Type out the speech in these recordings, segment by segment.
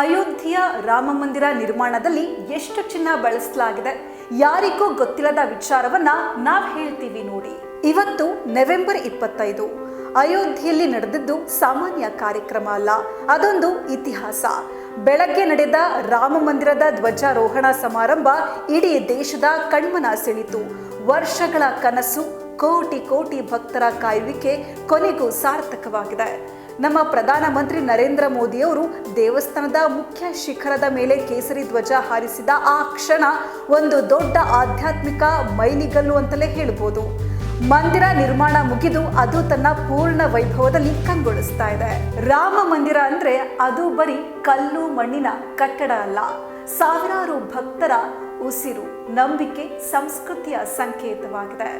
ಅಯೋಧ್ಯೆಯ ರಾಮ ಮಂದಿರ ನಿರ್ಮಾಣದಲ್ಲಿ ಎಷ್ಟು ಚಿನ್ನ ಬಳಸಲಾಗಿದೆ? ಯಾರಿಗೂ ಗೊತ್ತಿಲ್ಲದ ವಿಚಾರವನ್ನ ನಾವು ಹೇಳ್ತೀವಿ ನೋಡಿ. ಇವತ್ತು ನವೆಂಬರ್ ಇಪ್ಪತ್ತೈದು, ಅಯೋಧ್ಯೆಯಲ್ಲಿ ನಡೆದಿದ್ದು ಸಾಮಾನ್ಯ ಕಾರ್ಯಕ್ರಮ ಅಲ್ಲ, ಅದೊಂದು ಇತಿಹಾಸ. ಬೆಳಗ್ಗೆ ನಡೆದ ರಾಮ ಮಂದಿರದ ಧ್ವಜಾರೋಹಣ ಸಮಾರಂಭ ಇಡೀ ದೇಶದ ಕಣ್ಮನ ಸೆಳಿತು ವರ್ಷಗಳ ಕನಸು ಕೋಟಿ ಕೋಟಿ ಭಕ್ತರ ಕಾಯುವಿಕೆ ಕೊನೆಗೂ ಸಾರ್ಥಕವಾಗಿದೆ. ನಮ್ಮ ಪ್ರಧಾನಮಂತ್ರಿ ನರೇಂದ್ರ ಮೋದಿಯವರು ದೇವಸ್ಥಾನದ ಮುಖ್ಯ ಶಿಖರದ ಮೇಲೆ ಕೇಸರಿ ಧ್ವಜ ಹಾರಿಸಿದ ಆ ಕ್ಷಣ ಒಂದು ದೊಡ್ಡ ಆಧ್ಯಾತ್ಮಿಕ ಮೈಲಿಗಲ್ಲು ಅಂತಲೇ ಹೇಳ್ಬೋದು. ಮಂದಿರ ನಿರ್ಮಾಣ ಮುಗಿದು ಅದು ತನ್ನ ಪೂರ್ಣ ವೈಭವದಲ್ಲಿ ಕಂಗೊಳಿಸ್ತಾ ಇದೆ. ರಾಮ ಮಂದಿರ ಅಂದ್ರೆ ಅದು ಬರೀ ಕಲ್ಲು, ಮಣ್ಣಿನ ಕಟ್ಟಡ ಅಲ್ಲ. ಸಾವಿರಾರು ಭಕ್ತರ ಉಸಿರು, ನಂಬಿಕೆ, ಸಂಸ್ಕೃತಿಯ ಸಂಕೇತವಾಗಿದೆ.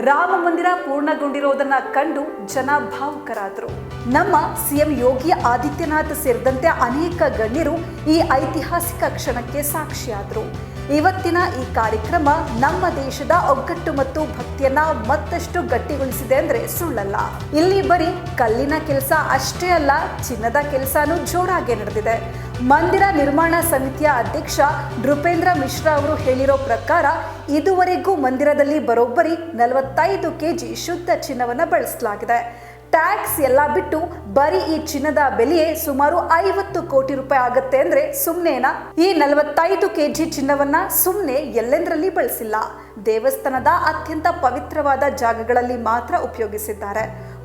ರಾಮ ಮಂದಿರ ಪೂರ್ಣಗೊಂಡಿರೋದನ್ನ ಕಂಡು ಜನ ಭಾವುಕರಾದರು. ನಮ್ಮ ಸಿಎಂ ಯೋಗಿ ಆದಿತ್ಯನಾಥ್ ಸೇರಿದಂತೆ ಅನೇಕ ಗಣ್ಯರು ಈ ಐತಿಹಾಸಿಕ ಕ್ಷಣಕ್ಕೆ ಸಾಕ್ಷಿಯಾದರು. ಇವತ್ತಿನ ಈ ಕಾರ್ಯಕ್ರಮ ನಮ್ಮ ದೇಶದ ಒಗ್ಗಟ್ಟು ಮತ್ತು ಭಕ್ತಿಯನ್ನ ಮತ್ತಷ್ಟು ಗಟ್ಟಿಗೊಳಿಸಿದೆ ಅಂದ್ರೆ ಸುಳ್ಳಲ್ಲ. ಇಲ್ಲಿ ಬರೀ ಕಲ್ಲಿನ ಕೆಲಸ ಅಷ್ಟೇ ಅಲ್ಲ, ಚಿನ್ನದ ಕೆಲಸನೂ ಜೋರಾಗಿ ನಡೆದಿದೆ. ಮಂದಿರ ನಿರ್ಮಾಣ ಸಮಿತಿಯ ಅಧ್ಯಕ್ಷ ನೃಪೇಂದ್ರ ಮಿಶ್ರಾ ಅವರು ಹೇಳಿರೋ ಪ್ರಕಾರ, ಇದುವರೆಗೂ ಮಂದಿರದಲ್ಲಿ ಬರೋಬ್ಬರಿ ನಲವತ್ತೈದು ಕೆಜಿ ಶುದ್ಧ ಚಿನ್ನವನ್ನು ಬಳಸಲಾಗಿದೆ. ಟ್ಯಾಕ್ಸ್ ಎಲ್ಲ ಬಿಟ್ಟು ಬರೀ ಈ ಚಿನ್ನದ ಬೆಲೆಯೇ ಸುಮಾರು ಐವತ್ತು ಕೋಟಿ ರೂಪಾಯಿ ಆಗುತ್ತೆ ಅಂದ್ರೆ ಸುಮ್ಮನೆನಾ ಈ ನಲವತ್ತೈದು ಕೆಜಿ ಚಿನ್ನವನ್ನ ಸುಮ್ಮನೆ ಎಲ್ಲೆಂದರಲ್ಲಿ ಬಳಸಿಲ್ಲ. ದೇವಸ್ಥಾನದ ಅತ್ಯಂತ ಪವಿತ್ರವಾದ ಜಾಗಗಳಲ್ಲಿ ಮಾತ್ರ ಉಪಯೋಗಿಸಿದ್ದಾರೆ.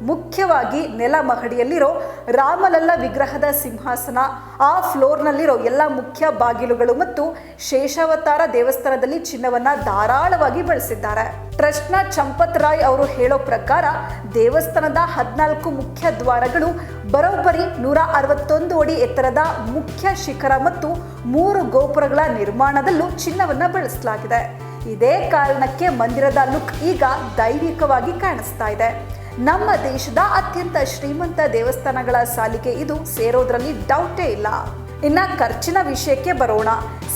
ಮುಖ್ಯವಾಗಿ ನೆಲ ಮಹಡಿಯಲ್ಲಿರೋ ರಾಮಲಲ್ಲ ವಿಗ್ರಹದ ಸಿಂಹಾಸನ, ಆ ಫ್ಲೋರ್ನಲ್ಲಿರೋ ಎಲ್ಲ ಮುಖ್ಯ ಬಾಗಿಲುಗಳು ಮತ್ತು ಶೇಷಾವತಾರ ದೇವಸ್ಥಾನದಲ್ಲಿ ಚಿನ್ನವನ್ನ ಧಾರಾಳವಾಗಿ ಬಳಸಿದ್ದಾರೆ. ಟ್ರಸ್ಟ್ನ ಚಂಪತ್ ರಾಯ್ ಅವರು ಹೇಳೋ ಪ್ರಕಾರ ದೇವಸ್ಥಾನದ ಹದಿನಾಲ್ಕು ಮುಖ್ಯ ದ್ವಾರಗಳು ಬರೋಬ್ಬರಿ ನೂರ ಅರವತ್ತೊಂದು ಅಡಿ ಎತ್ತರದ ಮುಖ್ಯ ಶಿಖರ ಮತ್ತು ಮೂರು ಗೋಪುರಗಳ ನಿರ್ಮಾಣದಲ್ಲೂ ಚಿನ್ನವನ್ನ ಬಳಸಲಾಗಿದೆ. ಇದೇ ಕಾರಣಕ್ಕೆ ಮಂದಿರದ ಲುಕ್ ಈಗ ದೈವಿಕವಾಗಿ ಕಾಣಿಸ್ತಾ ಇದೆ. ನಮ್ಮ ದೇಶದ ಅತ್ಯಂತ ಶ್ರೀಮಂತ ದೇವಸ್ಥಾನಗಳ ಸಾಲಿಗೆ ಇದು ಸೇರೋದ್ರಲ್ಲಿ ಡೌಟೇ ಇಲ್ಲ. ಇನ್ನ ಖರ್ಚಿನ ವಿಷಯಕ್ಕೆ ಬರೋಣ.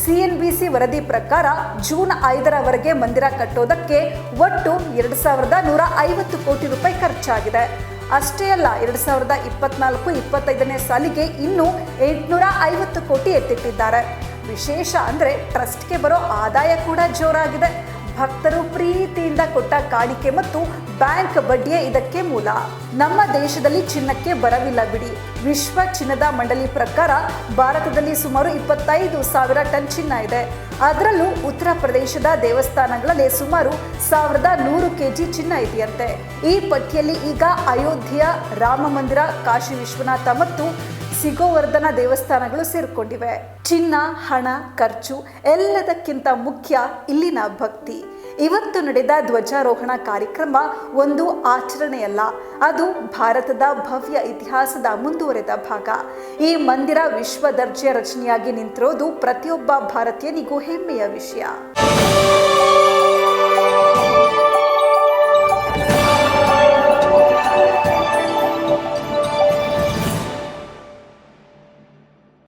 ಸಿಎನ್ ಬಿ ಸಿ ವರದಿ ಪ್ರಕಾರ ಜೂನ್ ಐದರವರೆಗೆ ಮಂದಿರ ಕಟ್ಟೋದಕ್ಕೆ ಒಟ್ಟು ಎರಡು ಸಾವಿರದ ನೂರ ಐವತ್ತು ಕೋಟಿ ರೂಪಾಯಿ ಖರ್ಚಾಗಿದೆ. ಅಷ್ಟೇ ಅಲ್ಲ, ಎರಡು ಸಾವಿರದ ಇಪ್ಪತ್ನಾಲ್ಕು, ಇಪ್ಪತ್ತೈದನೇ ಸಾಲಿಗೆ ಇನ್ನೂ ಎಂಟುನೂರ ಐವತ್ತು ಕೋಟಿ ಎತ್ತಿಟ್ಟಿದ್ದಾರೆ. ವಿಶೇಷ ಅಂದ್ರೆ ಟ್ರಸ್ಟ್ಗೆ ಬರೋ ಆದಾಯ ಕೂಡ ಜೋರಾಗಿದೆ. ಭಕ್ತರು ಪ್ರೀತಿಯಿಂದ ಕೊಟ್ಟ ಕಾಣಿಕೆ ಮತ್ತು ಬ್ಯಾಂಕ್ ಬಡ್ಡಿಯೇ ಇದಕ್ಕೆ ಮೂಲ. ನಮ್ಮ ದೇಶದಲ್ಲಿ ಚಿನ್ನಕ್ಕೆ ಬರವಿಲ್ಲ ಬಿಡಿ. ವಿಶ್ವ ಚಿನ್ನದ ಮಂಡಳಿ ಪ್ರಕಾರ ಭಾರತದಲ್ಲಿ ಸುಮಾರು ಇಪ್ಪತ್ತೈದು ಸಾವಿರ ಟನ್ ಚಿನ್ನ ಇದೆ. ಅದರಲ್ಲೂ ಉತ್ತರ ಪ್ರದೇಶದ ದೇವಸ್ಥಾನಗಳಲ್ಲಿ ಸುಮಾರು ಸಾವಿರದ ನೂರು ಕೆಜಿ ಚಿನ್ನ ಇದೆಯಂತೆ. ಈ ಪಟ್ಟಿಯಲ್ಲಿ ಈಗ ಅಯೋಧ್ಯೆಯ ರಾಮ ಮಂದಿರ, ಕಾಶಿ ವಿಶ್ವನಾಥ ಮತ್ತು ಸಿಗೋವರ್ಧನ ದೇವಸ್ಥಾನಗಳು ಸೇರಿಕೊಂಡಿವೆ. ಚಿನ್ನ, ಹಣ, ಖರ್ಚು ಎಲ್ಲದಕ್ಕಿಂತ ಮುಖ್ಯ ಇಲ್ಲಿನ ಭಕ್ತಿ. ಇವತ್ತು ನಡೆದ ಧ್ವಜಾರೋಹಣ ಕಾರ್ಯಕ್ರಮ ಒಂದು ಆಚರಣೆಯಲ್ಲ, ಅದು ಭಾರತದ ಭವ್ಯ ಇತಿಹಾಸದ ಮುಂದುವರೆದ ಭಾಗ. ಈ ಮಂದಿರ ವಿಶ್ವ ದರ್ಜೆಯ ರಚನೆಯಾಗಿ ನಿಂತಿರೋದು ಪ್ರತಿಯೊಬ್ಬ ಭಾರತೀಯನಿಗೂ ಹೆಮ್ಮೆಯ ವಿಷಯ.